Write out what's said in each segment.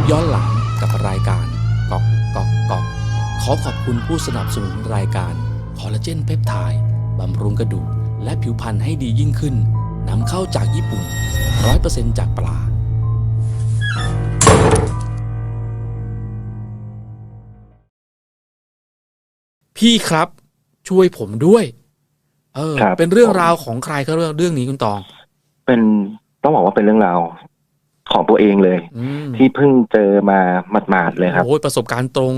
ปย้อนหลังกับรายการก๊อกก๊อกก๊อกขอขอบคุณผู้สนับสนุนรายการคอลลาเจนเพปไทด์บำรุงกระดูกและผิวพรรณให้ดียิ่งขึ้นนำเข้าจากญี่ปุ่น 100%จากปลาพี่ครับช่วยผมด้วย เออครับเป็นเรื่องผมราวของใครก็เรื่องเรื่องนี้คุณตอง เป็นต้องบอกว่าเป็นเรื่องราว ของตัวเองเลยอืมที่เพิ่งเจอมาหมาดๆเลยครับโอ้ยประสบการณ์ตรง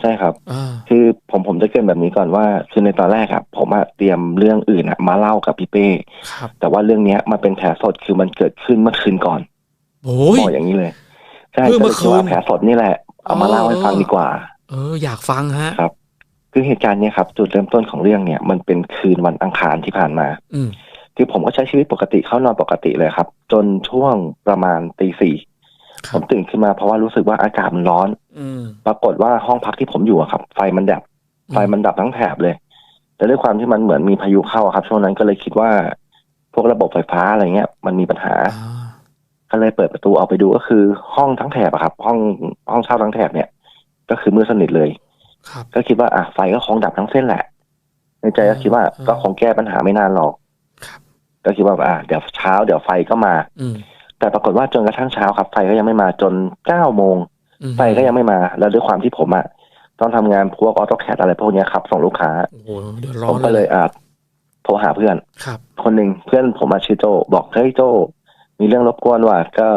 ใช่ครับอ่าคือผมผมจะเกรินแบบนี้ก่อนว่าคือในตอนแรกอะผมอะเตรียมเรื่องอื่นอะมาเล่ากับพี่เป้ครับแต่ว่าเรื่องเนี้ยมันเป็นแผลสดคือมันเกิดขึ้นเมื่อคืนก่อนโอ้ยบอกอย่างนี้เลยใช่เพิ่งก็เมื่เลอยคืคิดนว่าแผลสดนี่แหละ เอามาเล่าให้ฟังดีกว่า เออ อยากฟังฮะครับ คือเหตุการณ์เนี้ยครับจุดเริ่มต้นของเรื่องเนี่ย มันเป็นคืนวันอังคารที่ผ่านมา อืมคือผมก็ใช้ชีวิตปกติเข้านอนปกติเลยครับ จนช่วงประมาณตีสี่คผรับมตื่นขึ้นมาเพราะว่ารู้สึกว่าอากาศมันร้อนอืมปรากฏว่าห้องพักที่ผมอยู่อะครับ ไฟมันดับ ไฟมันดับทั้งแถบเลย แต่ด้วยความที่มันเหมือนมีพายุเข้าอะครับ ช่วงนั้นก็เลยคิดว่า พวกระบบไฟฟ้าอะไรเงี้ย มันมีปัญหาอ่าก็เลยเปิดประตูออกไปดูก็คือ ห้องทั้งแถบอะครับ ห้องห้องเช่าทั้งแถบเนี่ย ก็คือมืดสนิทเลยครับก็คิดว่าอะไฟก็คงดับทั้งเส้นแหละ ในใจก็คิดว่าอืมก็คงแก้ปัญหาไม่นานหรอกครับ ก็คิดว่าอะเดี๋ยวเช้าเดี๋ยวไฟก็มา อืมแต่ปรากฏว่าจนกระทั่งเช้าครับไฟก็ยังไม่มาจนเก้าโมงอืมไฟก็ยังไม่มา แล้วด้วยความที่ผมอะต้องทำงานพวกออโต้แคดอะไรพวกเนี้ยครับ ส่งลูกค้า โอ้โหเดือดร้ผอมนก็เลยอะโทรหาเพื่อน ครับ คนหนึ่งเพื่อนผมมาชื่อโจบอกเฮ้ยโจ มีเรื่องรบกวนว่ะก็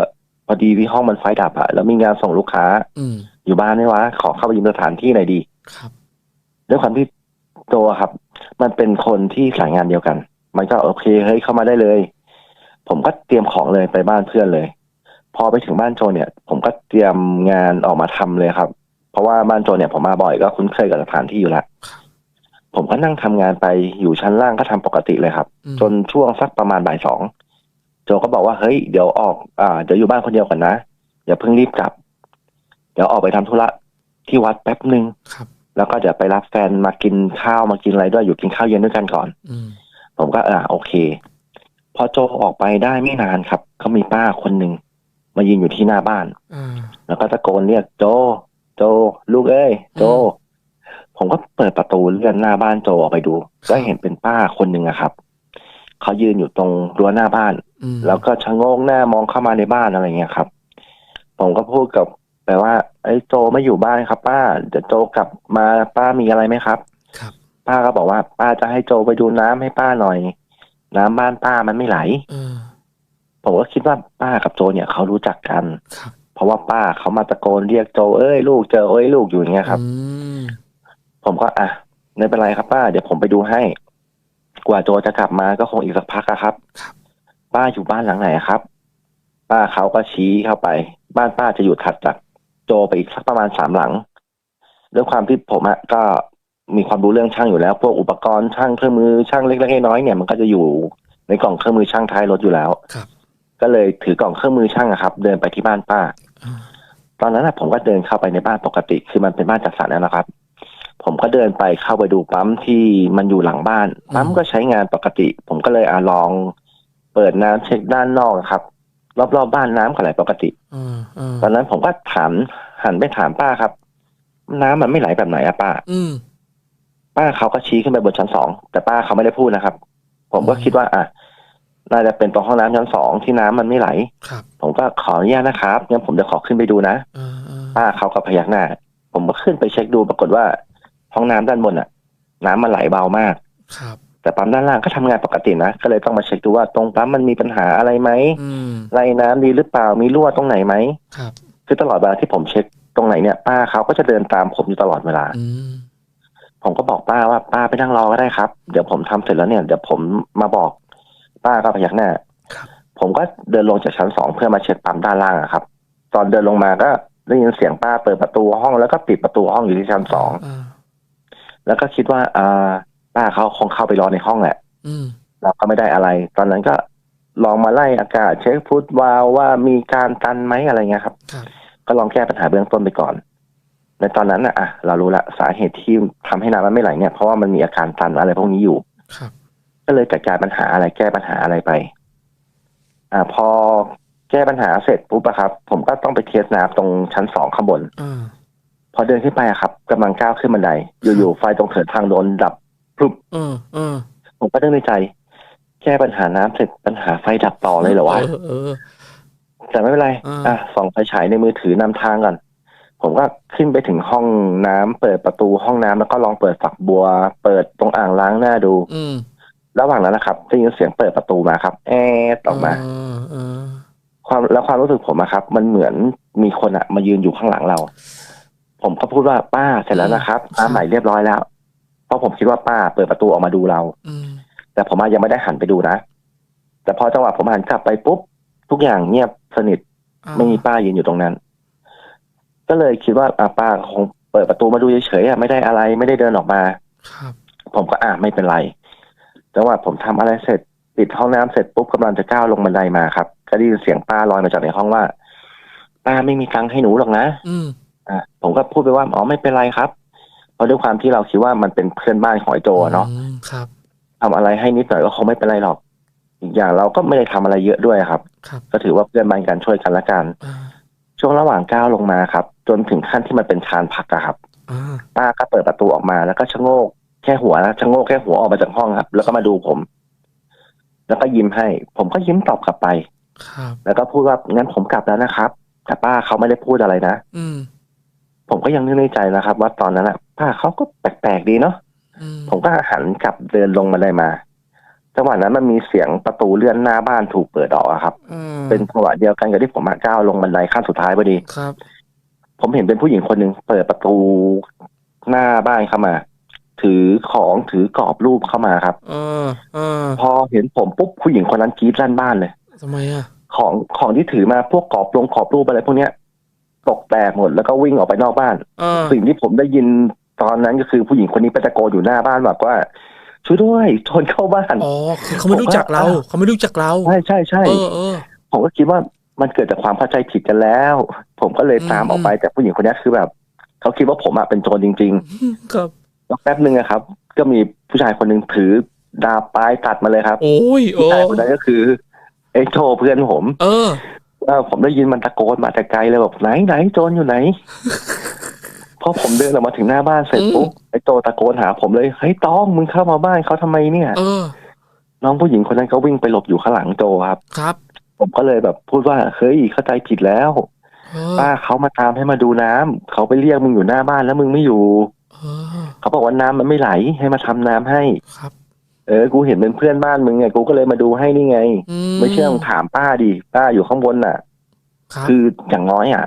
พอดีที่ห้องมันไฟดับอะแล้วมีงานส่งลูกค้า อืมอยู่บ้านไหมวะขอเข้าไปยืมสถานที่หน่อยดีครับ ด้วยความที่โจอะครับ มันเป็นคนที่สายงานเดียวกัน มันก็โอเคเฮ้ยเข้ามาได้เลย ผมก็เตรียมของเลยไปบ้านเพื่อนเลย พอไปถึงบ้านโจเนี่ย ผมก็เตรียมงานออกมาทำเลยครับ เพราะว่าบ้านโจเนี่ยผมมาบ่อยก็คุ้นเคยกับสถานที่อยู่แล้วครับผมก็นั่งทำงานไปอยู่ชั้นล่างก็ทำปกติเลยครับอืมจนช่วงสักประมาณบ่ายสองโจก็บอกว่าเฮ้ยเดี๋ยวออกอ่าเดี๋ยวอยู่บ้านคนเดียวก่อนนะอย่าเพิ่งรีบกลับ เดี๋ยวออกไปทำธุระที่วัดแป๊บหนึ่งครับแล้วก็เดี๋ยวไปรับแฟนมากินข้าวมากินอะไรด้วยอยู่กินข้าวเย็นด้วยกันก่อน อืม ผมก็อ่าโอเค พอโจออกไปได้ไม่นานครับก็มีป้าคนหนึ่งมายืนอยู่ที่หน้าบ้านอ่าแล้วก็ตะโกนเรียกโจ โจ ลูกเอ้ยโจอืมผมก็เปิดประตูเลื่อนหน้าบ้านโจออกไปดู ก็เห็นเป็นป้าคนหนึ่งอะครับเขายืนอยู่ตรงรั้วหน้าบ้านอืมแล้วก็ชะโงงหน้ามองเข้ามาในบ้านอะไรเงี้ยครับ ผมก็พูดกับไปว่าไอ้ยโจไม่อยู่บ้านครับ ป้าเดี๋ยวโจกลับมาป้ามีอะไรไหมครับครับ ป้าก็บอกว่า ป้าจะให้โจไปดูน้ำให้ป้าหน่อย น้ำบ้านป้ามันไม่ไหลเออผมก็คิดว่าป้ากับโจเนี่ยเขารู้จักกันครับเพราะว่าป้าเขามาตะโกนเรียกโจเอ้ยลูกเจอเอ้ยลูกอยู่อย่างเงี้ยครับอืมผมก็อะไม่เป็นไรครับป้า เดี๋ยวผมไปดูให้ กว่าโจจะกลับมาก็คงอีกสักพักอะครับครับ ป้าอยู่บ้านหลังไหนครับ ป้าเขาก็ชี้เข้าไป บ้านป้าจะอยู่ถัดจากโจไปอีกสักประมาณสามหลังด้วยความที่ผมอะก็ มีความรู้เรื่องช่างอยู่แล้ว พวกอุปกรณ์ช่างเครื่องมือช่างเล็กๆน้อยๆเนี่ยมันก็จะอยู่ในกล่องเครื่องมือช่างท้ายรถอยู่แล้วครับ ก็เลยถือกล่องเครื่องมือช่างอะครับ เดินไปที่บ้านป้าอ่าตอนนั้นอะผมก็เดินเข้าไปในบ้านปกติ คือมันเป็นบ้านจัดสรรแล้วนะครับ ผมก็เดินไปเข้าไปดูปั๊มที่มันอยู่หลังบ้านปั๊มก็ใช้งานปกติ ผมก็เลยอะลอง เปิดน้ำเช็คด้านนอกอะครับ รอบๆบบ้านน้ำก็ไหลปกติอ่าอ่าตอนนั้นผมก็ถามหันไปถามป้าครับ น้ำมันไม่ไหลแบบไหนอะป้า อืม ป้าเขาก็ชี้ขึ้นไปบนชั้นสองแต่ป้าเขาไม่ได้พูดนะครับ ผมก็คิดว่า อะน่าจะเป็นตรงห้องน้ำชั้นสองที่น้ำมันไม่ไหลครับผมก็ขออนุญาตนะครับงั้นผมจะขอขึ้นไปดูนะอ่าอ่าป้าเขาก็พยักหน้า ผมก็ขึ้นไปเช็คดูปรากฏว่า ห้องน้ำด้านบนอะน้ำมันไหลเบามากครับแต่ปั๊มด้านล่างก็ทำงานปกตินะก็เลยต้องมาเช็คดูว่าตรงปั๊มมันมีปัญหาอะไรไหมอืมไล่น้ำดีหรือเปล่ามีรั่วตรงไหนไหมครับ คือตลอดเวลาที่ผมเช็คตรงไหนเนี่ย ป้าเขาก็จะเดินตามผมอยู่ตลอดเวลาอืม ผมก็บอกป้าว่าป้าไปนั่งรอก็ได้ครับ เดี๋ยวผมทำเสร็จแล้วเนี่ยเดี๋ยวผมมาบอก ป้าก็พยักหน้าครับผมก็เดินลงจากชั้นสองเพื่อมาเช็คปั๊มด้านล่างอะครับ ตอนเดินลงมาก็ได้ยินเสียงป้าเปิดประตูห้องแล้วก็ปิดประตูห้องอยู่ที่ชั้นสองอ่าแล้วก็คิดว่าอ่าป้าเขาคงเข้าไปรอในห้องแหละอืมเราก็ไม่ได้อะไร ตอนนั้นก็ลองมาไล่อากาศเช็คฟุตวาล์วว่ามีการตันไหมอะไรเงี้ยครับครับ ก็ลองแก้ปัญหาเบื้องต้นไปก่อน ในตอนนั้นน่ะอะเรารู้ละสาเหตุที่ทำให้น้ำมันไม่ไหลเนี่ยเพราะว่ามันมีอาการตันอะไรพวกนี้อยู่ครับก็เลยจัดการปัญหาอะไรแก้ปัญหาอะไรไป อ่า พอแก้ปัญหาเสร็จปุ๊บอะครับ ผมก็ต้องไปเทสน้ำตรงชั้นสองข้างบนอ่าพอเดินขึ้นไปอะครับกำลังก้าวขึ้นบันได อยู่ๆไฟตรงเถิดทางโดนดับพรุบเออเออผมก็นึกในใจ แก้ปัญหาน้ำเสร็จปัญหาไฟดับต่อเลยเหรอวะเออเออแต่ไม่เป็นไรอ่าอะส่องไฟฉายในมือถือนำทางก่อน ผมก็ขึ้นไปถึงห้องน้ำเปิดประตูห้องน้ำแล้วก็ลองเปิดฝักบัว เปิดตรงอ่างล้างหน้าดู อืมระหว่างนั้นนะครับได้ยินเสียงเปิดประตูมาครับ แอดออกมาเออเออความแล้วความรู้สึกผมอะครับ มันเหมือนมีคนอะมายืนอยู่ข้างหลังเรา ผมก็พูดว่าป้าเสร็จแล้วนะครับน้ำใหม่เรียบร้อยแล้ว เพราะผมคิดว่าป้าเปิดประตูออกมาดูเราอืมแต่ผมอะยังไม่ได้หันไปดูนะแต่พอจังหวะผมหันกลับไปปุ๊บทุกอย่างเงียบสนิทอ่าไม่มีป้ายืนอยู่ตรงนั้น ก็เลยคิดว่าอะป้าคงเปิดประตูมาดูเฉยๆอะไม่ได้อะไรไม่ได้เดินออกมา ครับ ผมก็อะไม่เป็นไรจังหวะผมทำอะไรเสร็จปิดห้องน้ำเสร็จปุ๊บกำลังจะก้าวลงบันไดมาครับ ก็ได้ยินเสียงป้าลอยมาจากในห้องว่า ป้าไม่มีตังค์ให้หนูหรอกนะ อืม อะผมก็พูดไปว่าอ๋อไม่เป็นไรครับ เพราะด้วยความที่เราคิดว่ามันเป็นเพื่อนบ้านของไอ้โจอะเนาะอืมครับ ทำอะไรให้นิดหน่อยก็คงไม่เป็นไรหรอก อีกอย่างเราก็ไม่ได้ทำอะไรเยอะด้วยครับ ครับก็ถือว่าเพื่อนบ้านกันช่วยกันละกัน อ่าช่วงระหว่างก้าวลงมาครับ จนถึงขั้นที่มันเป็นชานพักอะครับอ่าป้าก็เปิดประตูออกมาแล้วก็ชะโงกแค่หัวนะชะโงกแค่หัวออกมาจากห้องครับ แล้วก็มาดูผม แล้วก็ยิ้มให้ ผมก็ยิ้มตอบกลับไป ครับ แล้วก็พูดว่างั้นผมกลับแล้วนะครับ แต่ป้าเขาไม่ได้พูดอะไรนะ อืม ผมก็ยังนึกในใจนะครับ ว่าตอนนั้นอะป้าเขาก็แปลกๆดีเนาะ อืมผมก็หันกลับเดินลงมาได้มา จังหวะนั้นมันมีเสียงประตูเลื่อนหน้าบ้านถูกเปิดออกอะครับ อืมเป็นจังหวะเดียวกันกับที่ผมมาก้าวลงบันไดขั้นสุดท้ายพอดี ครับ ผมเห็นเป็นผู้หญิงคนหนึ่งเปิดประตูหน้าบ้านเข้ามา ถือของถือกรอบรูปเข้ามาครับเออเออพอเห็นผมปุ๊บผู้หญิงคนนั้นกรีดลั่นบ้านเลย ทำไมอะ ของของที่ถือมาพวกกรอบลงกรอบรูปอะไรพวกเนี้ยตกแตกหมดแล้วก็วิ่งออกไปนอกบ้าน เออสิ่งที่ผมได้ยินตอนนั้นก็คือผู้หญิงคนนี้ไปตะโกนอยู่หน้าบ้านแบบว่า ช่วยด้วยโจรเข้าบ้าน อ๋อคือเขาไม่รู้จักเราผมว่าเขาไม่รู้จักเรา ใช่ใช่ใช่ เออเออ ผมก็คิดว่ามันเกิดจากความเข้าใจผิดกันแล้ว ผมก็เลยตามอืมออกไปแต่ผู้หญิงคนนี้คือแบบเขาคิดว่าผมอะเป็นโจรจริงครับๆแล้วแป๊บหนึ่งอะครับ ก็มีผู้ชายคนหนึ่งถือดาบปลายตัดมาเลยครับ โอ้ยโอ้ผู้ชายคนนั้นก็คือไอ้โจเพื่อนผมเออเออผมได้ยินมันตะโกนมาแต่ไกลเลยแบบไหนไหนโจรอยู่ไหนพอผมเดินออกมาถึงหน้าบ้านเสร็จอืมปุ๊บไอ้โจตะโกนหา ผมเลยเฮ้ยต้องมึงเข้ามาบ้านเขาทำไมเนี่ย เออ น้องผู้หญิงคนนั้นก็วิ่งไปหลบอยู่ข้างหลังโจครับ ครับ ผมก็เลยแบบพูดว่าเฮ้ยเข้าใจผิดแล้วเออ ป้าเขามาตามให้มาดูน้ำเขาไปเรียกมึงอยู่หน้าบ้านแล้วมึงไม่อยู่เออเขาบอกว่าน้ำมันไม่ไหลให้มาทำน้ำให้ครับ เออ กูเห็นเป็นเพื่อนบ้านมึงไงกูก็เลยมาดูให้นี่ไง ไม่เชื่อมึงถามป้าดิป้าอยู่ข้างบนน่ะครับคืออย่างน้อยอะ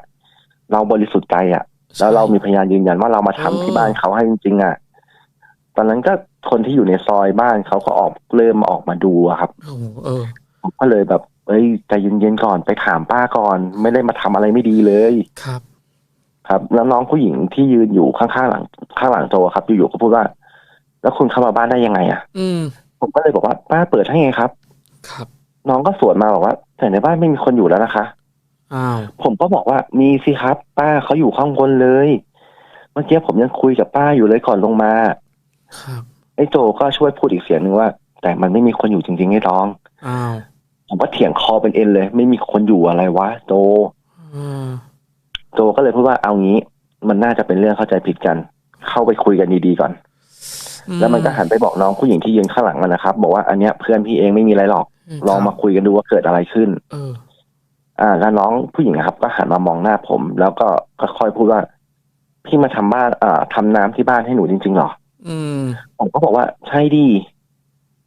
เราบริสุทธิ์ใจอะ แล้วเรามีพยานยืนยันว่าเรามาทำเออที่บ้านเขาให้จริงๆอะตอนนั้นก็คนที่อยู่ในซอยบ้านเขาก็ออกเริ่มออกมาดูอะครับโอ้โหเออผมก็เลยแบบ เอ้ยใจเย็นๆก่อนไปถามป้าก่อน ไม่ได้มาทำอะไรไม่ดีเลยครับ ครับ แล้วน้องผู้หญิงที่ยืนอยู่ข้างๆหลัง ข้างหลังโจครับอยู่ๆก็พูดว่า แล้วคุณเข้ามาบ้านได้ยังไง อะ อืมผมก็เลยบอกว่าป้าเปิดให้ไงครับ ครับ น้องก็สวนมาบอกว่าแต่ในบ้านไม่มีคนอยู่แล้วนะคะอ้าวผมก็บอกว่ามีสิครับ ป้าเขาอยู่ข้างบนเลยเมื่อกี้ผมยังคุยกับป้าอยู่เลยก่อนลงมา ครับไอ้โจก็ช่วยพูดอีกเสียงหนึ่งว่า แต่มันไม่มีคนอยู่จริงๆไอ้ตอง อ้าว ผมก็เถียงคอเป็นเอ็นเลย ไม่มีคนอยู่อะไรวะโจเออโจก็เลยพูดว่าเอางี้ มันน่าจะเป็นเรื่องเข้าใจผิดกัน เข้าไปคุยกันดีๆก่อน แล้วมันก็หันไปบอกน้องผู้หญิงที่ยืนข้างหลังมันนะครับ บอกว่าอันเนี้ยเพื่อนพี่เองไม่มีอะไรหรอก ลองมาคุยกันดูว่าเกิดอะไรขึ้นเอออ่า แล้วน้องผู้หญิงนะครับ ก็หันมามองหน้าผม แล้วก็ค่อยๆพูดว่า พี่มาทำบ้านอ่าทำน้ำที่บ้านให้หนูจริงๆหรอ อืมผมก็บอกว่าใช่ดี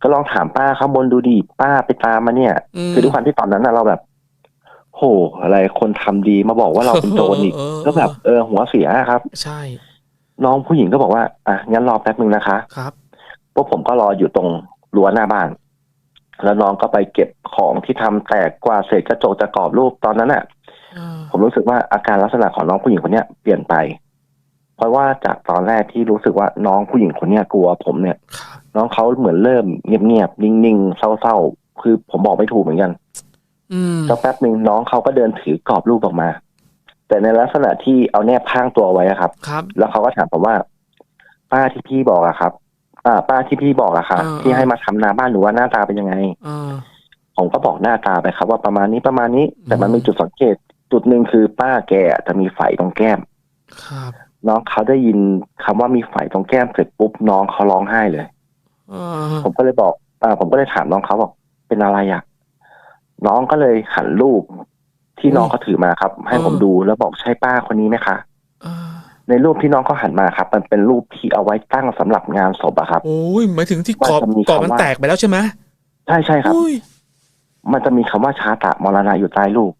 ก็ลองถามป้าข้างบนดูดีป้าไปตามมาเนี่ยมคือด้วยความที่ตอนนั้นน่ะเราแบบ โหอะไรคนทำดีมาบอกว่าเราเป็นโจรอีก เออก็แบบเออหัวเสียครับ ใช่น้องผู้หญิงก็บอกว่าอะงั้นรอแป๊บนึงนะคะ ครับ พวกผมก็รออยู่ตรงรั้วหน้าบ้าน แล้วน้องก็ไปเก็บของที่ทำแตกกว่าดเศษกระจกจะกรอบรูปตอนนั้นน่ะ เออผมรู้สึกว่าอาการลักษณะของน้องผู้หญิงคนเนี้ยเปลี่ยนไป เพราะว่าจากตอนแรกที่รู้สึกว่าน้องผู้หญิงคนเนี้ยกลัวผมเนี่ยครับน้องเขาเหมือนเริ่มเงียบๆนิ่งๆเศร้าๆคือผมบอกไม่ถูกเหมือนกันอืมสักแป๊บหนึ่งน้องเขาก็เดินถือกรอบรูปออกมา แต่ในลักษณะที่เอาแนบข้างตัวไว้อะครับครับ แล้วเขาก็ถามผมว่า ป้าที่พี่บอกอะครับ อ่า ป้าที่พี่บอกอะค่ะอ่าที่ให้มาทำนาบ้านหนูว่าหน้าตาเป็นยังไงเออผมก็บอกหน้าตาไปครับ ว่าประมาณนี้ประมาณนี้ แต่มันมีจุดสังเกต จุดหนึ่งคือป้าแกจะมีไฝตรงแก้ม ครับ น้องเขาได้ยินคำว่ามีไฝตรงแก้มเสร็จปุ๊บน้องเขาร้องไห้เลยเออผมก็เลยบอกอ่าผมก็เลยถามน้องเขาบอก เป็นอะไรอะน้องก็เลยหันรูปที่น้องเขาถือมาครับ ให้ผมดูแล้วบอกใช่ป้าคนนี้ไหมคะเออในรูปที่น้องเขาหันมาครับ มันเป็นรูปที่เอาไว้ตั้งสำหรับงานศพอะครับโอ้ยหมายถึงที่กรอบว่าจะมีกรอบมันคำว่าแตกไปแล้วใช่ไหมใช่ใช่ครับอุ้ยมันจะมีคำว่าชาตะมรณะอยู่ใต้รูป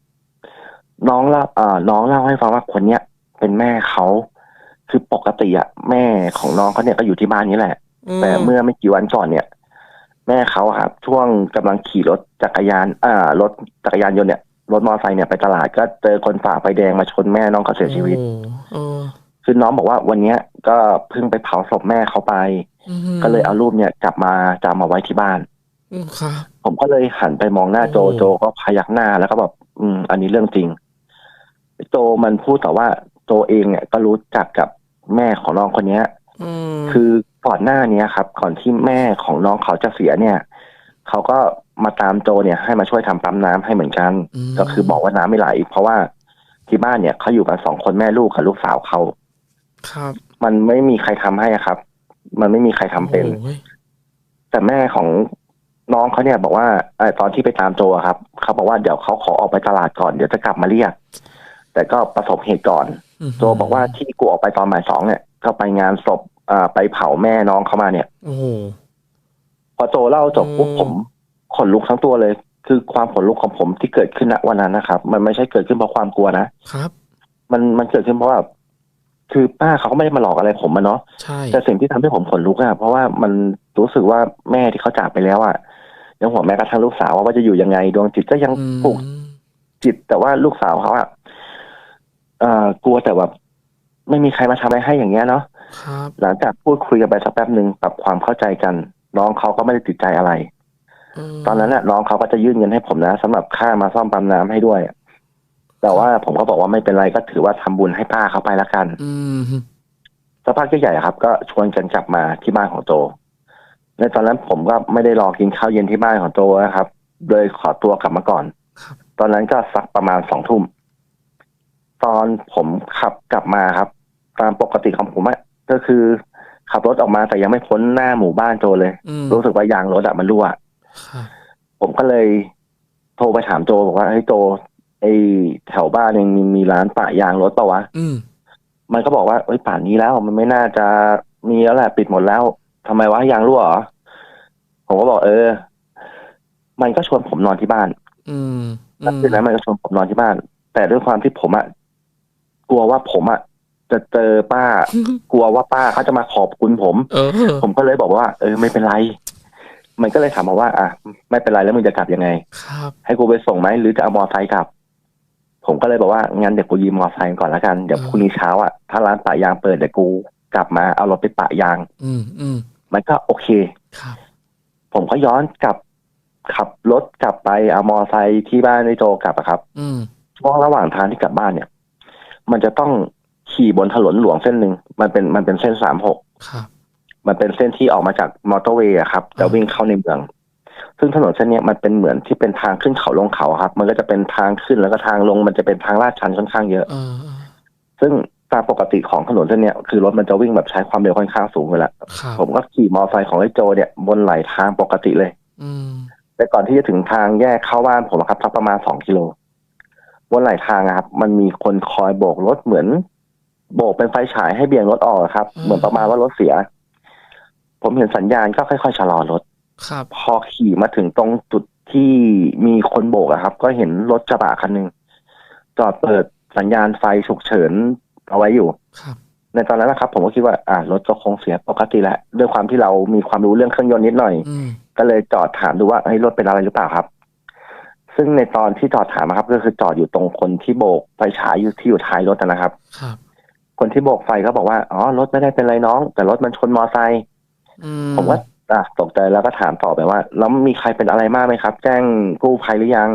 น้องเล่าเอ่อน้องเล่าให้ฟังว่าคนเนี้ยเป็นแม่เขา คือปกติอะแม่ของน้องเขาเนี่ยก็อยู่ที่บ้านนี้แหละ แต่เมื่อไม่กี่วันก่อนเนี่ย แม่เขาอะครับช่วงกำลังขี่รถจักรยานอ่ารถจักรยานยนต์เนี่ยรถมอเตอร์ไซค์เนี่ยไปตลาดก็เจอคนฝ่าไฟแดงมาชนแม่น้องเขาเสียชีวิตโอ้เออคือน้องบอกว่าวันเนี้ยก็เพิ่งไปเผาศพแม่เขาไปอืมก็เลยเอารูปเนี่ยกลับมาจะเอามาไว้ที่บ้านอืมครับผมก็เลยหันไปมองหน้าโจโอ้โจก็พยักหน้าแล้วก็แบบอืม อันนี้เรื่องจริง โจมันพูดแต่ว่าโจเองเนี่ยก็รู้จักกับ แม่ของน้องคนเนี้ยอืมคือก่อนหน้าเนี้ยครับ ก่อนที่แม่ของน้องเขาจะเสียเนี่ย เขาก็มาตามโจเนี่ยให้มาช่วยทำปั๊มน้ำให้เหมือนกันมก็คือบอกว่าน้ำไม่ไหล เพราะว่าที่บ้านเนี่ยเขาอยู่กันสองคนแม่ลูกกับลูกสาวเขาครับ มันไม่มีใครทำให้อะครับ มันไม่มีใครทำเป็นโอ้ยแต่แม่ของน้องเขาเนี่ยบอกว่าเออตอนที่ไปตามโจอะครับ เขาบอกว่าเดี๋ยวเขาขอออกไปตลาดก่อนเดี๋ยวจะกลับมาเรียก แต่ก็ประสบเหตุก่อนมโจบอกว่าที่กูออกไปตอนบ่ายสองเนี่ยก็ไปงานศพอ่าไปเผาแม่น้องเขามาเนี่ยโอ้โหพอโจเล่าจบปุ๊บอืมผมขนลุกทั้งตัวเลย คือความขนลุกของผมที่เกิดขึ้นณวันนั้นนะครับ มันไม่ใช่เกิดขึ้นเพราะความกลัวนะครับ มันมันเกิดขึ้นเพราะว่าคือป้าเขาก็ไม่ได้มาหลอกอะไรผมอะเนาะใช่แต่สิ่งที่ทำให้ผมขนลุกอะเพราะว่ามันรู้สึกว่าแม่ที่เขาจากไปแล้วอะยังห่วงแม้กระทั่งลูกสาวว่าจะอยู่ยังไง ดวงจิตก็ยังอืมปลูกจิตแต่ว่าลูกสาวเขาอะเอ่อกลัวแต่แบบไม่มีใครมาทำอะไรให้อย่างเงี้ยเนาะ ครับ หลังจากพูดคุยกันไปสักแป๊บหนึ่งปรับความเข้าใจกัน น้องเขาก็ไม่ได้ติดใจอะไรมตอนนั้นน่ะน้องเขาก็จะยื่นเงินให้ผมนะสำหรับค่ามาซ่อมปั๊มน้ำให้ด้วย แต่ว่าผมก็บอกว่าไม่เป็นไรก็ถือว่าทำบุญให้ป้าเขาไปละกันอืมสักพักใหญ่ๆครับ ก็ชวนกันกลับมาที่บ้านของโจในตอนนั้นผมก็ไม่ได้รอกินข้าวเย็นที่บ้านของโจนะครับโดยขอตัวกลับมาก่อนครับตอนนั้นก็สักประมาณสองทุ่ม ตอนผมขับกลับมาครับ ตามปกติของผมอะก็คือ ขับรถออกมาแต่ยังไม่พ้นหน้าหมู่บ้านโจเลย อืมรู้สึกว่ายางรถอะมันรั่ว ครับผมก็เลยโทรไปถามโจบอกว่าเฮ้ยโจไอแถวบ้านเองมีมีร้านปะยางรถเปล่าวะ อืมมันก็บอกว่าเอ้ยป่านนี้แล้วมันไม่น่าจะมีแล้วแหละปิดหมดแล้วทำไมวะยางรั่วเหรอผมก็บอกเออ มันก็ชวนผมนอนที่บ้านอืมแล้วคืนนั้นมันก็ชวนผมนอนที่บ้าน แต่ด้วยความที่ผมอะ กลัวว่าผมอะจะเจอป้า กลัวว่าป้าเขาจะมาขอบคุณผมเออผมก็เลยบอกว่า เออไม่เป็นไร มันก็เลยถามมาว่า อะไม่เป็นไรแล้วมึงจะกลับยังไง ครับ ให้กูไปส่งไหมหรือจะเอามอไซค์กลับ ผมก็เลยบอกว่างั้นเดี๋ยวกูยืมมอไซค์ก่อนแล้วกันเดี๋ยวพรุ่งนี้เช้าอะถ้าร้านปะยางเปิดเดี๋ยวกูกลับมาเอารถไปปะยาง อืมอืมมันก็โอเคครับผมก็ย้อนกลับขับรถกลับไปเอามอไซค์ที่บ้านในโจกลับอะครับ อืมช่วงระหว่างทางที่กลับบ้านเนี่ย มันจะต้องขี่บนถนนหลวงเส้นหนึ่งมันเป็นมันเป็นเส้นสามหกครับมันเป็นเส้นที่ออกมาจากมอเตอร์เวย์อะครับจะวิ่งเข้าในเมือง ซึ่งถนนเส้นเนี้ยมันเป็นเหมือนที่เป็นทางขึ้นเขาลงเขาครับ มันก็จะเป็นทางขึ้นแล้วก็ทางลง มันจะเป็นทางลาดชันค่อนข้างเยอะเออเออซึ่งตามปกติของถนนเส้นเนี้ยคือรถมันจะวิ่งแบบใช้ความเร็วค่อนข้างสูงเลยละครับผมก็ขี่มอเตอร์ไซค์ของไอ้โจเนี่ยบนไหลทางปกติเลยอืมแต่ก่อนที่จะถึงทางแยกเข้าบ้านผมอะครับสักประมาณสองกิโล บนไหลทางอะครับ มันมีคนคอยโบกรถเหมือน โบกเป็นไฟฉายให้เบี่ยงรถออกอะครับ เหมือนประมาณว่ารถเสีย ผมเห็นสัญญาณก็ค่อยๆชะลอรถครับ พอขี่มาถึงตรงจุดที่มีคนโบกอะครับ ก็เห็นรถกระบะคันหนึ่งจอดเปิดสัญญาณไฟฉุกเฉินเอาไว้อยู่ครับในตอนนั้นนะครับ ผมก็คิดว่าอ่ารถก็คงเสียปกติแหละด้วยความที่เรามีความรู้เรื่องเครื่องยนต์นิดหน่อยอืมก็เลยจอดถามดูว่าเฮ้ยรถเป็นอะไรหรือเปล่าครับ ซึ่งในตอนที่จอดถามอะครับ ก็คือจอดอยู่ตรงคนที่โบกไฟฉายอยู่ที่อยู่ท้ายรถนะครับ ครับ คนที่โบกไฟก็บอกว่าอ๋อรถไม่ได้เป็นไรน้อง แต่รถมันชนมอไซค์อืผมก็อะตกใจแล้วก็ถามต่อไปว่าแล้วมีใครเป็นอะไรมากไหมครับ แจ้งกู้ภัยหรือยัง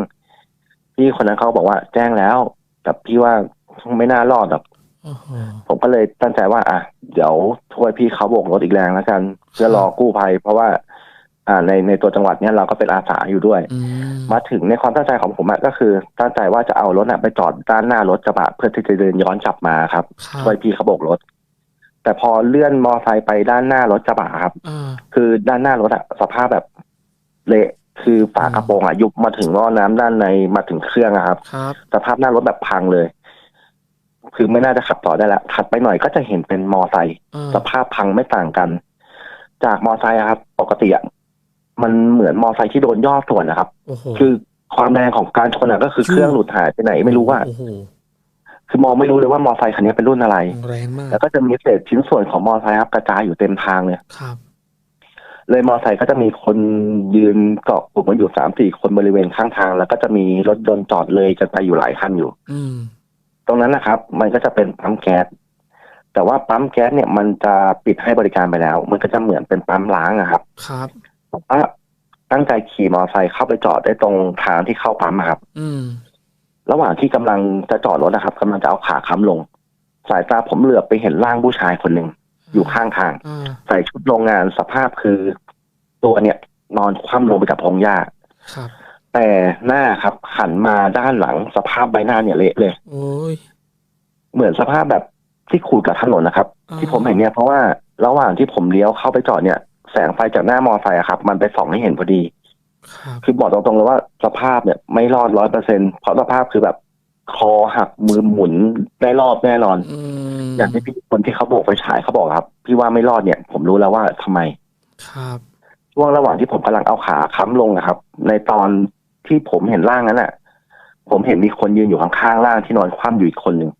พี่คนนั้นเขาบอกว่าแจ้งแล้ว แต่พี่ว่าไม่น่ารอดหรอกโอ้โหผมก็เลยตั้งใจว่า อะเดี๋ยวช่วยพี่เขาโบกรถอีกแรงแล้วกันเพื่อรอกู้ภัย เพราะว่าอ่า ในในตัวจังหวัดเนี้ยเราก็เป็นอาสาอยู่ด้วยอืมมาถึงในความตั้งใจของผมอะก็คือตั้งใจว่าจะเอารถอะไปจอดด้านหน้ารถกระบะเพื่อที่จะเดินย้อนกลับมาครับครับช่วยพี่เขาโบกรถ แต่พอเลื่อนมอไซค์ไปด้านหน้ารถกระบะครับอ่าคือด้านหน้ารถอะสภาพแบบเละคือฝากระโปรงอะยุบมาถึงล้อน้ำด้านในมาถึงเครื่องอะครับครับ สภาพหน้ารถแบบพังเลย คือไม่น่าจะขับต่อได้ละถัดไปหน่อยก็จะเห็นเป็นมอไซค์อ่าสภาพพังไม่ต่างกัน จากมอไซค์อะครับ ปกติอะ มันเหมือนมอไซค์ที่โดนย่อส่วนนะครับ โอ้โหคือความแรงของการชนอะก็คือเครื่องหลุดหายไปไหนไม่รู้ว่า โอ้โหคือมองไม่รู้เลยว่ามอไซค์คันนี้เป็นรุ่นอะไร แรงมากแล้วก็จะมีเศษชิ้นส่วนของมอไซค์ครับกระจายอยู่เต็มทางเลยครับเลยมอไซค์ก็จะมีคนยืนเกาะกลุ่มกันอยู่สามสี่คนบริเวณข้างทาง แล้วก็จะมีรถยนต์จอดเลยกันไปอยู่หลายคันอยู่ อืมตรงนั้นนะครับ มันก็จะเป็นปั๊มแก๊สแต่ว่าปั๊มแก๊สเนี่ยมันจะปิดให้บริการไปแล้ว มันก็จะเหมือนเป็นปั๊มล้างอะครับ ครับ ผมว่าตั้งใจขี่มอไซค์เข้าไปจอดได้ตรงทางที่เข้าปั๊มอะครับ อืม ระหว่างที่กำลังจะจอดรถนะครับกำลังจะเอาขาค้ำลง สายตาผมเหลือบไปเห็นร่างผู้ชายคนหนึ่งอยู่ข้างทาง อ่าใส่ชุดโรงงานสภาพคือ ตัวเนี่ย นอนคว่ำลงไปกับพงหญ้า ครับ แต่หน้าครับหันมาด้านหลังสภาพใบหน้าเนี่ยเละเลย โอ้ยเหมือนสภาพแบบที่ขูดกับถนนนะครับ อ่าที่ผมเห็นเนี่ยเพราะว่าระหว่างที่ผมเลี้ยวเข้าไปจอดเนี่ย แสงไฟจากหน้ามอไซค์อะครับ มันไปส่องให้เห็นพอดีครับคือบอกตรงๆเลยว่าสภาพเนี่ย ไม่รอดร้อยเปอร์เซ็นเพราะสภาพคือแบบคอหักมือหมุนได้รอบแน่นอนอืมอย่างที่พี่คนที่เขาโบกไฟฉายเขาบอกครับ พี่ว่าไม่รอดเนี่ย ผมรู้แล้วว่าทำไม ครับช่วงระหว่างที่ผมกำลังเอาขาค้ำลงนะครับ ในตอนที่ผมเห็นร่างนั้นน่ะ ผมเห็นมีคนยืนอยู่ข้างๆร่างที่นอนคว่ำอยู่อีกคนหนึ่ง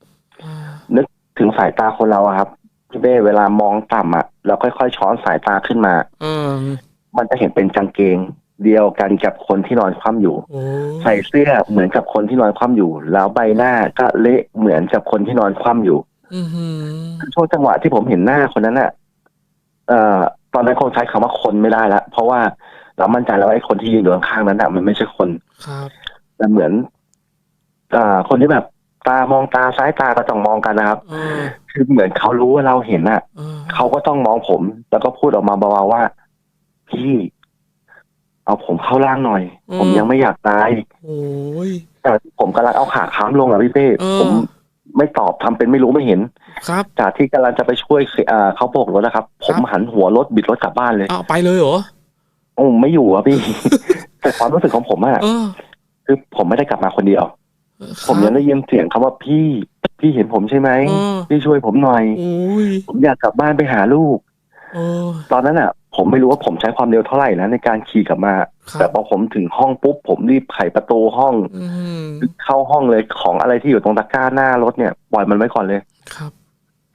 อ่านึกถึงสายตาคนเราอะครับพี่เบ้เวลามองต่ำอะ แล้วค่อยๆช้อนสายตาขึ้นมาเออมันจะเห็นเป็นกางเกง เดียวกันกับคนที่นอนคว่ำอยู่ โอ้ใส่เสื้อเหมือนกับคนที่นอนคว่ำอยู่ แล้วใบหน้าก็เละเหมือนกับคนที่นอนคว่ำอยู่อือหือช่วงจังหวะที่ผมเห็นหน้าคนนั้นน่ะเอ่อ ตอนนั้นคงใช้คำว่าคนไม่ได้ละเพราะว่าเรามั่นใจแล้วว่าไอ้คนที่ยืนอยู่ข้างๆนั้นน่ะมันไม่ใช่คน ครับแต่เหมือน อ่า คนที่แบบ ตามองตาซ้ายตาก็ต้องมองกันนะครับเออ คือเหมือนเขารู้ว่าเราเห็นน่ะเออเขาก็ต้องมองผม แล้วก็พูดออกมาเบาๆว่า พี่ เอาผมเข้าล่างหน่อย ผมยังไม่อยากตายโอ้ยแต่ผมกำลังเอาขาค้ำลงอะพี่เป้เออผมไม่ตอบทำเป็นไม่รู้ไม่เห็น ครับ จากที่กำลังจะไปช่วยอ่าเขาโบกรถนะครับ ผมหันหัวรถบิดรถกลับบ้านเลยเอาไปเลยเหรอโอ้ไม่อยู่อะพี่ แต่ความรู้สึกของผมอะเออคือผมไม่ได้กลับมาคนเดียว ผมยังได้ยินเสียงคำว่าพี่ พี่เห็นผมใช่ไหมเออ พี่ช่วยผมหน่อย โอ้ยผมอยากกลับบ้านไปหาลูกเออตอนนั้นอะผมไม่รู้ว่าผมใช้ความเร็วเท่าไหร่นะในการขี่กลับมา ครัแต่บพอผมถึงห้องปุ๊บผมรีบไขประตูห้อง อืมเข้าห้องเลยของอะไรที่อยู่ตรงตะกร้าหน้ารถเนี่ยปล่อยมันไว้ก่อนเลย ครับ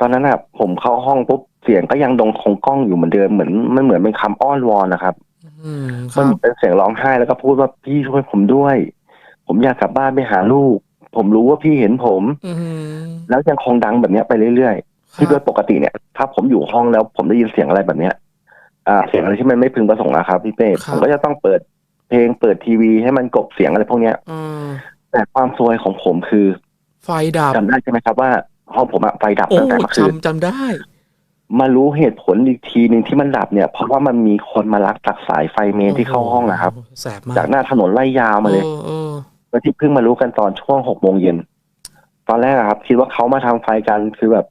ตอนนั้นอะผมเข้าห้องปุ๊บเสียงก็ยังดงคงกล้องอยู่เหมือนเดิมเหมือนมันเหมือนเป็นคำอ้อนวอนนะครับอืมคมันรับเป็นเสียงร้องไห้แล้วก็พูดว่าพี่ช่วยผมด้วย ผมอยากกลับบ้านไปหาลูก ผมรู้ว่าพี่เห็นผม อืม แล้วยังคงดังแบบเนี้ยไปเรื่อยๆที่โดยปกติเนี่ย ถ้าผมอยู่ห้องแล้วผมได้ยินเสียงอะไรแบบเนี้ย อ่า เสียงอะไรที่มันไม่พึงประสงค์นะครับพี่เป้ผมก็จะต้องเปิดเพลงเปิดทีวีให้มันกลบเสียงอะไรพวกเนี้ยเออแต่ความซวยของผมคือ ไฟดับจำได้ใช่ไหมครับว่าห้องผมอะไฟดับโอ้ตั้งแต่เมื่อคืนจำจำได้ มารู้เหตุผลอีกทีหนึ่งที่มันดับเนี่ย เพราะว่ามันมีคนมาลักตัดสายไฟเมนที่เข้าห้องนะครับโแสบมากจากหน้าถนนไล่ยาวมาเลยออออแล้วที่เพิ่งมารู้กันตอนช่วงหกโมงเย็น ตอนแรกอะครับ คิดว่าเขามาทำไฟกันคือแบบ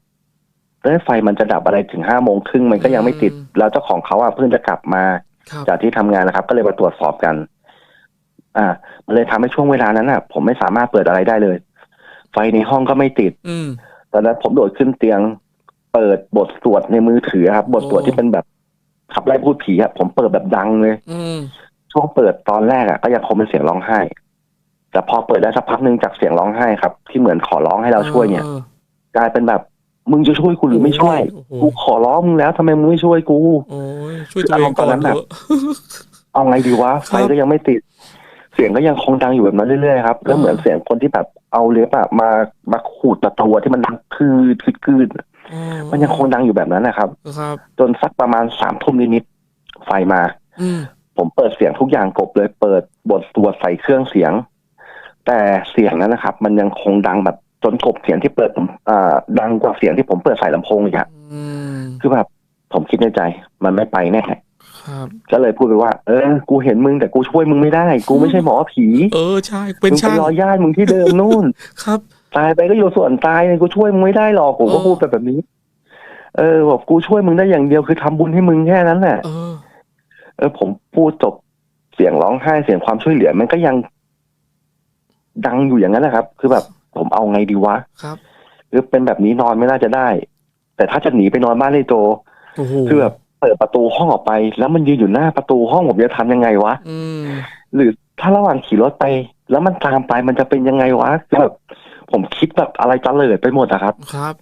เอ้ยไฟมันจะดับอะไรถึงห้าโมงครึ่งมันก็ยังไม่ติด แล้วเจ้าของเขาอะเพิ่งจะกลับมาครับจากที่ทำงานนะครับ ก็เลยมาตรวจสอบกัน อ่า มันเลยทำให้ช่วงเวลานั้นอะผมไม่สามารถเปิดอะไรได้เลย ไฟในห้องก็ไม่ติด อืมตอนนั้นผมโดดขึ้นเตียง เปิดบทสวดในมือถือครับ บทสวดโอ้ที่เป็นแบบขับไล่พูดผีอะผมเปิดแบบดังเลยอืมช่วงเปิดตอนแรกอะก็ยังคงเป็นเสียงร้องไห้ แต่พอเปิดได้สักพักหนึ่งจากเสียงร้องไห้ครับ ที่เหมือนขอร้องให้เราช่วยเนี่ยออกลายเป็นแบบมึงจะช่วยกูหรือไม่ช่วยโอ้โหกูขอร้องมึงแล้วทำไมมึงไม่ช่วยกูโอ้ยช่วยตัวเองก่อนอารมณ์ตอนนั้นเถแบบอะเอาไงดีวะครับไฟก็ยังไม่ติด เสียงก็ยังคงดังอยู่แบบนั้นเรื่อยๆครับแล้วเหมือนเสียงคนที่แบบเอาเล็บอะมามาขูดประตูที่มันดังคืดคืดคืดอ๋อมันยังคงดังอยู่แบบนั้นนะครับครับจนสักประมาณสามทุ่มนิดๆไฟมาอืมผมเปิดเสียงทุกอย่างกลบเลยเปิดบทสวดใส่เครื่องเสียง แต่เสียงนั้นนะครับ มันยังคงดังแบบจนกลบเสียงที่เปิดอ่าดังกว่าเสียงที่ผมเปิดใส่ลำโพงอีกอะอืมคือแบบผมคิดในใจ มันไม่ไปแน่คครับก็เลยพูดไปว่า เออ กูเห็นมึงแต่กูช่วยมึงไม่ได้ กูไม่ใช่หมอผี เออใช่เป็นมึงไปช่างรอญาติมึงที่เดิมนู่น ครับ ตายไปก็อยู่ส่วนตายเลยกูช่วยมึงไม่ได้หรอกผมก็เออพูดไปแบบนี้ เออบอกกูช่วยมึงได้อย่างเดียวคือทำบุญให้มึงแค่นั้นแหละเออเออผมพูดจบเสียงร้องไห้เสียงความช่วยเหลือ มันก็ยัง ดังอยู่อย่างนั้นนะครับ คือแบบผมเอาไงดีวะครับคือเป็นแบบนี้นอนไม่น่าจะได้ แต่ถ้าจะหนีไปนอนบ้านเลยโจโอ้โหคือแบบเปิดประตูห้องออกไป แล้วมันยืนอยู่หน้าประตูห้องผมจะทำยังไงวะอืมหรือถ้าระหว่างขี่รถไป แล้วมันตามไปมันจะเป็นยังไงวะคือแบบผมคิดแบบอะไรตะเลิดไปหมดอะครับ ครับ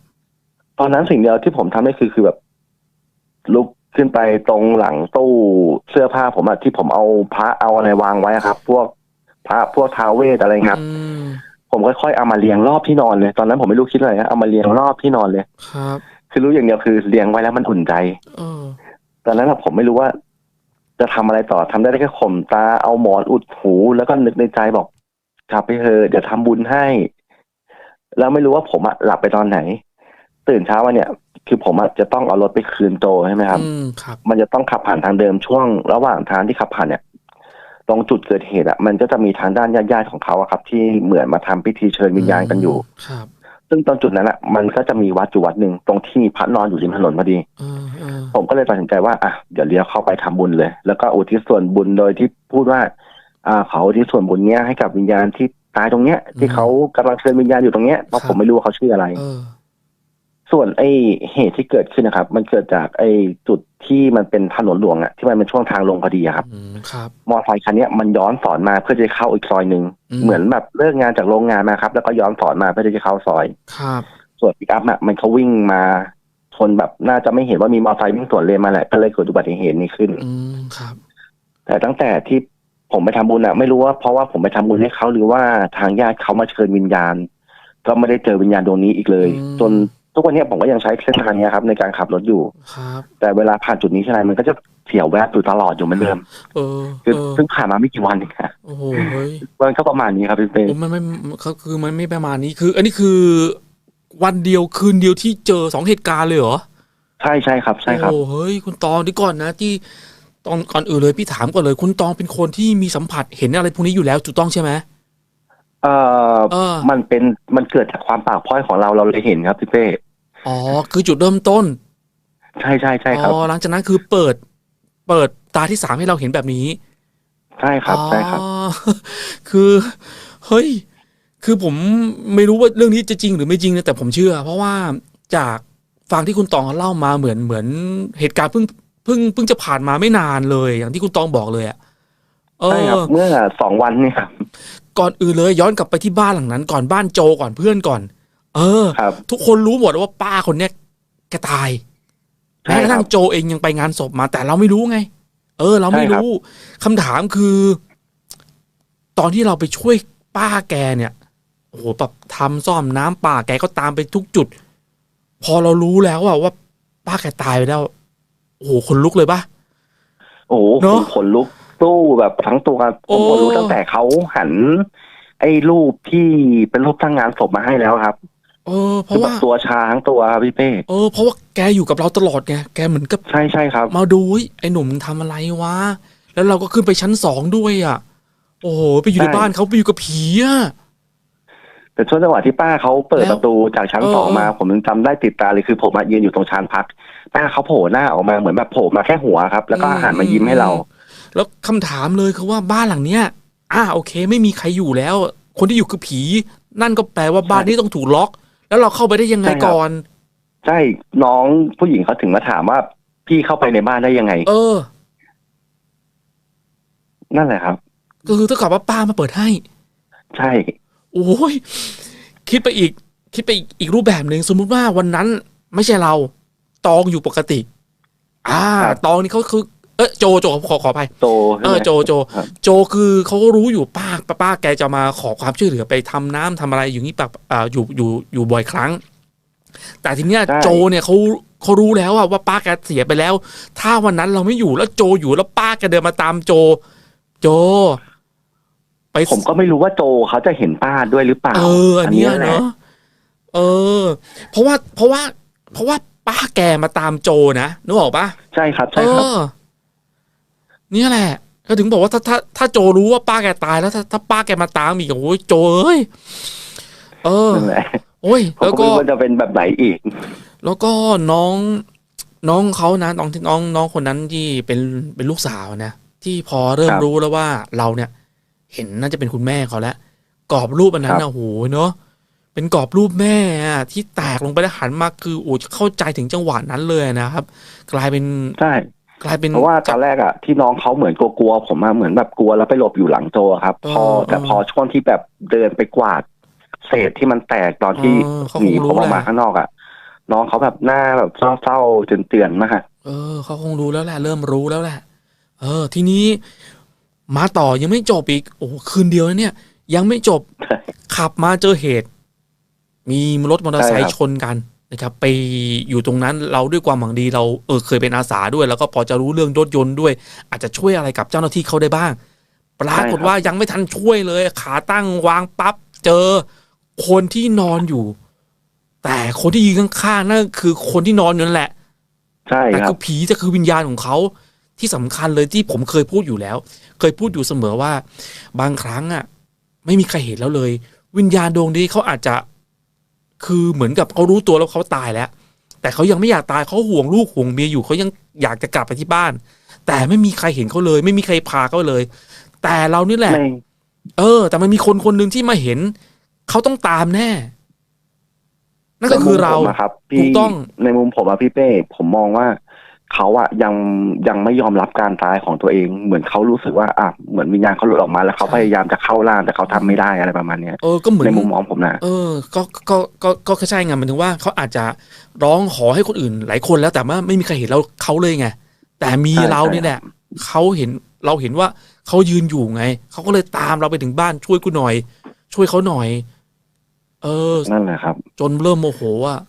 ตอนนั้นสิ่งเดียวที่ผมทำได้คือคือแบบ ลุกขึ้นไปตรงหลังตู้เสื้อผ้าผมอะที่ผมเอาพระเอาอะไรวางไว้อะครับ พวก พระพวกท้าวเวทอะไรครับอืมผมค่อยๆเอามาเรียงรอบที่นอนเลย ตอนนั้นผมไม่รู้คิดอะไรนะเอามาเรียงรอบที่นอนเลย ครับ คือรู้อย่างเดียวคือเรียงไว้แล้วมันอุ่นใจเออตอนนั้นอะผมไม่รู้ว่า จะทำอะไรต่อทำได้แค่ข่มตาเอาหมอนอุดหูแล้วก็นึกในใจบอกกลับไปเถอะเดี๋ยวทำบุญให้ แล้วไม่รู้ว่าผมอะหลับไปตอนไหน ตื่นเช้ามาเนี่ย คือผมอะจะต้องเอารถไปคืนโจใช่ไหมครับอืมครับ มันจะต้องขับผ่านทางเดิมช่วง ระหว่างทางที่ขับผ่านเนี่ย ตรงจุดเกิดเหตุอะมันก็จะมีทางด้านญาติๆของเขาอะครับ ที่เหมือนมาทำพิธีเชิญวิญญาณกันอยู่ ครับ ซึ่งตรงจุดนั้นอะมันก็จะมีวัดอยู่วัดหนึ่งตรงที่มีพระนอนอยู่ริมถนนพอดีเออเออผมก็เลยตัดสินใจว่าอะเดี๋ยวเลี้ยวเข้าไปทำบุญเลย แล้วก็อุทิศส่วนบุญโดยที่พูดว่า อ่าเขาอุทิศส่วนบุญเนี้ยให้กับวิญญาณที่ตายตรงเนี้ย ที่เขากำลังเชิญวิญญาณอยู่ตรงเนี้ยเพราะผมไม่รู้ว่าเขาชื่ออะไรเออ ส่วนไอ้เหตุที่เกิดขึ้นนะครับ มันเกิดจากไอ้จุดที่มันเป็นถนนหลวงอะที่มันเป็นช่วงทางลงพอดีอะครับอืมครับ มอเตอร์ไซค์คันเนี้ยมันย้อนสอนมาเพื่อจะเข้าอีกซอยหนึ่งอืม เหมือนแบบเลิกงานจากโรงงานมาครับ แล้วก็ย้อนสอนมาเพื่อที่จะเข้าซอย ครับ ส่วนปิกอัพอะมันเขาวิ่งมาชนแบบน่าจะไม่เห็นว่ามีมอเตอร์ไซค์วิ่งสวนเลนมาแหละก็เลยเกิดอุบัติเหตุนี้ขึ้น อืมครับ แต่ตั้งแต่ที่ผมไปทำบุญอะไม่รู้ว่าเพราะว่าผมไปทำบุญให้เขาหรือว่าทางญาติเขามาเชิญวิญญาณ ก็ไม่ได้เจอวิญญาณดวงนี้อีกเลย อืม จน ทุกวันเนี้ยผมก็ยังใช้เส้นทางเนี้ยครับในการขับรถอยู่ ครับ แต่เวลาผ่านจุดนี้ทีไรมันก็จะเสียวแวบอยู่ตลอดอยู่เหมือนเดิม เออคือเออเพิ่งผ่านมาไม่กี่วันเองครับโอ้โหเฮ้ยมันก็ประมาณนี้ครับพี่เป้โอ้มันไม่เขาคือมันไม่ประมาณนี้คือ อันนี้คือวันเดียวคืนเดียวที่เจอสองเหตุการณ์เลยเหรอ ใช่ใช่ครับใช่ครับ โอ้เฮ้ยคุณตองดีก่อนนะที่ตอนก่อนอื่นเลยพี่ถามก่อนเลย คุณตองเป็นคนที่มีสัมผัสเห็นอะไรพวกนี้อยู่แล้วถูกต้องใช่ไหมเอ่อ เออ มันเป็นมันเกิดจากความปากพร่อยของเราเราเลยเห็นครับพี่เป้ อ๋อ คือจุดเริ่มต้น ใช่ใช่ใช่ครับอ๋อหลังจากนั้นคือเปิด เปิดตาที่สามให้เราเห็นแบบนี้ ใช่ครับใช่ครับอ๋อคือเฮ้ย คือผมไม่รู้ว่าเรื่องนี้จะจริงหรือไม่จริงนะแต่ผมเชื่อ เพราะว่าจากฟังที่คุณตองเล่ามาเหมือนเหมือนเหตุการณ์เพิ่งเพิ่งเพิ่งจะผ่านมาไม่นานเลย อย่างที่คุณตองบอกเลยอะเอใช่ครับอเมื่อสองวันเนี่ยครับก่อนอื่นเลยย้อนกลับไปที่บ้านหลังนั้น ก่อนบ้านโจก่อนเพื่อนก่อน เออครับทุกคนรู้หมดว่าป้าคนเนี้ยแกตายใช่แม้กระทั่คงรับโจเองยังไปงานศพมา แต่เราไม่รู้ไง เออ เราไม่ใช่ครับรู้คำถามคือ ตอนที่เราไปช่วยป้าแกเนี่ยโอ้โหแบบทำซ่อมน้ำป่าแกก็ตามไปทุกจุด พอเรารู้แล้วอะว่า ป้าแกตายไปแล้วโอ้โหคนลุกเลยปะโอ้โหเนอะผมขนลุกสู้แบบทั้งตัวโอ้ผมขนลุกตั้งแต่เขาหัน ไอ้รูปที่เป็นรูปตั้งงานศพมาให้แล้วครับ เออเพคือราะแบบว่าตัวชาทั้งตัวครับพี่เป้เออเพราะว่าแกอยู่กับเราตลอดไงแกเหมือนกับใช่ใช่ครับ มาดูเฮ้ยไอ้หนุ่มมึงทำอะไรวะแล้วเราก็ขึ้นไปชั้นสองด้วยอะ โอ้โหไปอยู่ในใช่บ้านเขาไปอยู่กับผีอะแต่ช่วงจังหวะที่ป้าเขาเปิดแล้วประตูจากชั้นเออสองมาเออผมยังจำได้ติดตาเลยคือผมอะยืนอยู่ตรงชานพักป้าเขาโผล่หน้าออกมาเหมือนแบบโผล่มาแค่หัวครับ แล้วก็หันมายิ้มให้เรา แล้วคำถามเลยคือว่าบ้านหลังเนี้ยอ่าโอเค ไม่มีใครอยู่แล้ว คนที่อยู่คือผี นั่นก็แปลว่าบ้านนี้ต้องถูกล็อก แล้วเราเข้าไปได้ยังไงใช่ครับก่อน ใช่น้องผู้หญิงเขาถึงมาถามว่า พี่เข้าไปในบ้านได้ยังไง เออ นั่นแหละครับ ก็คือเท่ากับว่าป้ามาเปิดให้ ใช่ โอ้ยคิดไปอีก คิดไปอีกอีกรูปแบบหนึ่งสมมุติว่าวันนั้นไม่ใช่เรา ตองอยู่ปกติ อ่า ตองนี่เขาคือ เออโจโจขอขออภัยโตเออโจโจครับโจคือเขาก็รู้อยู่ป้าป้าป้าแกจะมาขอความช่วยเหลือไปทำน้ำทำอะไรอย่างนี้ปะอ่าอยู่อยู่อยู่บ่อยครั้ง แต่ทีเนี้ยโจเนี่ยเขาเขารู้แล้วอะว่าป้าแกเสียไปแล้ว ถ้าวันนั้นเราไม่อยู่แล้วโจอยู่แล้วป้าแกเดินมาตามโจ โจไปผมก็ไม่รู้ว่าโจเขาจะเห็นป้าด้วยหรือเปล่า เอออันเนี้ยแหละเนาะเออ เพราะว่าเพราะว่า เพราะว่าป้าแกมาตามโจนะนึกออกปะใช่ครับเอใช่ครับอ เนี่ยแหละก็ถึงบอกว่าถ้าถ้าถ้าโจรู้ว่าป้าแกตายแล้วถ้าถ้าป้าแกมาตามอีกโอ้ยโจเอ้ยเออนั่นแหละโอ้ยผมแล้วก็ก็ไม่รู้ว่าจะเป็นแบบไหนอีก แล้วก็น้องน้องเขานะน้องที่น้องน้องคนนั้นที่เป็นเป็นลูกสาวนะที่พอเริ่มครับรู้แล้วว่าเราเนี่ย เห็นน่าจะเป็นคุณแม่เขาแล้วกรอบรูปอันนั้นครันะบโหเนาะเป็นกรอบรูปแม่อะที่แตกลงไปแล้วหันมาคือโอ้เข้าใจถึงจังหวะนั้นเลยนะครับ กลายเป็นใช่ กลายเป็นเพราะว่าตอนแรกอะที่น้องเขาเหมือนกลัวๆผมอะเหมือนแบบกลัวแล้วไปหลบอยู่หลังโจอะครับพอเออแต่พอช่วงที่แบบเดินไปกวาด เศษที่มันแตกตอนที่เออเขาหนีคงรู้ผมออกมาแหละข้างนอกอะน้องเขาแบบหน้าแบบเศร้าๆเตือนๆมากเออเขาคงรู้แล้วแหละเริ่มรู้แล้วแหละ เออ ทีนี้มาต่อยังไม่จบอีก โอ้โหคืนเดียวแล้วเนี่ย ยังไม่จบ ขับมาเจอเหตุ มีรถมอเตอร์ไซใช่ค์ครับชนกัน นะครับไปอยู่ตรงนั้นเราด้วยความหวังดีเราเออเคยเป็นอาสาด้วย แล้วก็พอจะรู้เรื่องรถยนต์ด้วย อาจจะช่วยอะไรกับเจ้าหน้าที่เขาได้บ้าง ปรากฏว่ายังไม่ทันช่วยเลย ขาตั้งวางปั๊บเจอคนที่นอนอยู่ แต่คนที่ยืนข้างๆนั่นคือคนที่นอนอยู่นั่นแหละ ใช่แต่ครัคืบอผีจะคือวิญญาณของเขาที่สำคัญเลยที่ผมเคยพูดอยู่แล้ว เคยพูดอยู่เสมอว่า บางครั้งอะ ไม่มีใครเห็นแล้วเลย วิญญาณดวงนี้เขาอาจจะ คือเหมือนกับเขารู้ตัวแล้วเขาตายแล้ว แต่เขายังไม่อยากตายเขาห่วงลูกห่วงเมียอยู่เขายังอยากจะกลับไปที่บ้าน แต่ไม่มีใครเห็นเขาเลย ไม่มีใครพาเขาเลย แต่เรานี่แหละไม่เออ แต่มันมีคนคนหนึ่งที่มาเห็นเขาต้องตามแน่ นั่นก็คือเราในมุมผมอะครับถูพี่กต้องในมุมผมอะพี่เป้ผมมองว่า เขาอะยังยังไม่ยอมรับการตายของตัวเอง เหมือนเขารู้สึกว่าอะเหมือนวิญญาณเขาหลุดออกมาแล้วเขาพยายามจะเข้าร่างแต่เขาทำไม่ได้อะไรประมาณเนี้ยเออก็เหมือนในมุมมองผมนะเออ ก็ก็ก็ก็ก็ใช่ไงหมันถึงว่าเขาอาจจะร้องขอให้คนอื่น หลายคนแล้วแต่ว่าไม่มีใครเห็นเราเขาเลยไงแต่มีใช่เราใช่นี่แหละเขาเห็นเราเห็นว่าเขายืนอยู่ไงเขาก็เลยตามเราไปถึงบ้านช่วยกูหน่อย ช่วยเขาหน่อย เออนั่นแหละครับ จนเริ่มโมโหอะ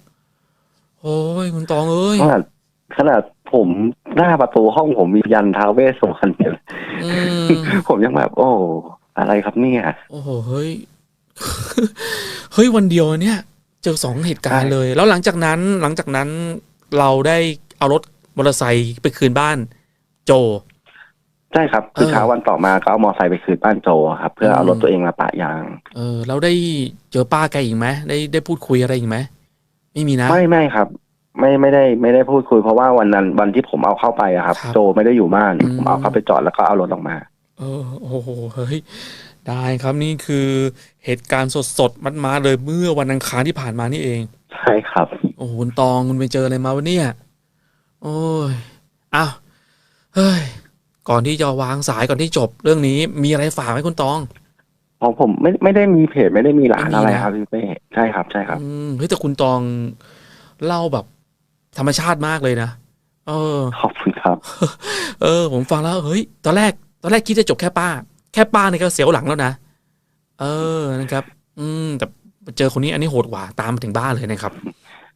โอ้ยคุณตองเอ้ย ขนาดขนาดผมหน้าประตูห้องผมมียันท้าวเวสสุวรรณเนี่ยอืมผมยังแบบโอ้อะไรครับเนี่ย โอ้โหเฮ้ย เฮ้ยวันเดียวเนี่ย เจอสองเหตุการณ์ใช่ เลย แล้วหลังจากนั้นหลังจากนั้นเราได้เอารถมอเตอร์ไซค์ไปคืนบ้าน โจ ใช่ครับคือเออเช้าวันต่อมาก็เอามอไซค์ไปคืนบ้านโจครับ เพื่อเอารถอืม ตัวเองมาปะยาง เออเราได้เจอป้าแกอีกไหมได้ได้พูดคุยอะไรอีกไหมไม่มีนะ ไม่ไม่ครับ ไม่ไม่ได้ไม่ได้พูดคุยเพราะว่าวันนั้นวันที่ผมเอาเข้าไปอะครับ ครับโจไม่ได้อยู่บ้าน อืม ผมเอาเข้าไปจอดแล้วก็เอารถออกมา เออโอ้โหเฮ้ยได้ครับนี่คือเหตุการณ์สดสดๆมัดมาๆเลยเมื่อวันอังคารที่ผ่านมานี่เอง ใช่ครับ โอ้โหคุณตองคุณไปเจออะไรมาวะเนี่ย โอ้ยอ้าวเฮ้ย ก่อนที่จะวางสายก่อนที่จบเรื่องนี้มีอะไรฝากไหมคุณตอง ของผมไม่ไม่ได้มีเพจไม่ได้มีร้านไม่มีอะไรนะครับพี่เป้ใช่ครับใช่ครับ อืมเฮ้ยแต่คุณตองเล่าแบบ ธรรมชาติมากเลยนะเออขอบคุณครับ เออ ผมฟังแล้วเฮ้ยตอนแรก ตอนแรกคิดจะจบแค่ป้า แค่ป้าเนี่ยก็เสียวหลังแล้วนะเออนะครับ อืม แต่เจอคนนี้อันนี้โหดกว่าตามมาถึงบ้านเลยนะครับ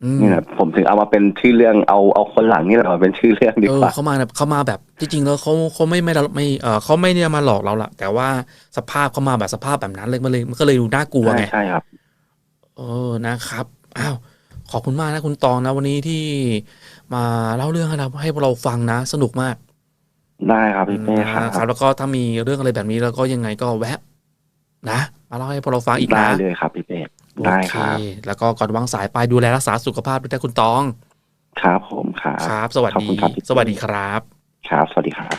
อืมนี่แหละผมถึงเอามาเป็นชื่อเรื่องเอาเอาคนหลังนี่แหละมาเป็นชื่อเรื่องดีเอกอว่าเขามาแบบเขามาแบบจริงๆแล้วเขาเขาไม่ไม่ไม่เออเขาไม่เนี่ยมาหลอกเราละแต่ว่าสภาพเขามาแบบสภาพแบบนั้นเลยมันเลยมันก็เลยดูน่ากลัวใช่ไงใช่ครับเออนะครับอ้าว ขอบคุณมากนะคุณตองนะวันนี้ที่มาเล่าเรื่องให้เราให้พวกเราฟังนะ สนุกมากได้ครับพี่เป้ครันะครับ บแล้วก็ถ้ามีเรื่องอะไรแบบนี้แล้วก็ยังไงก็แวะ นะ มาเล่าให้พวกเราฟังอีกได้นะเลยครับพี่เป้ได้โอเคครับแล้วก็ก่อนวางสายไปดูแลรักษาสุขภาพด้วยนะคุณตอง ครับผมครับ ครับ สวัสขอบดี คุณครับพี่ สวัสดีครับ ครับ สวัสดีครับ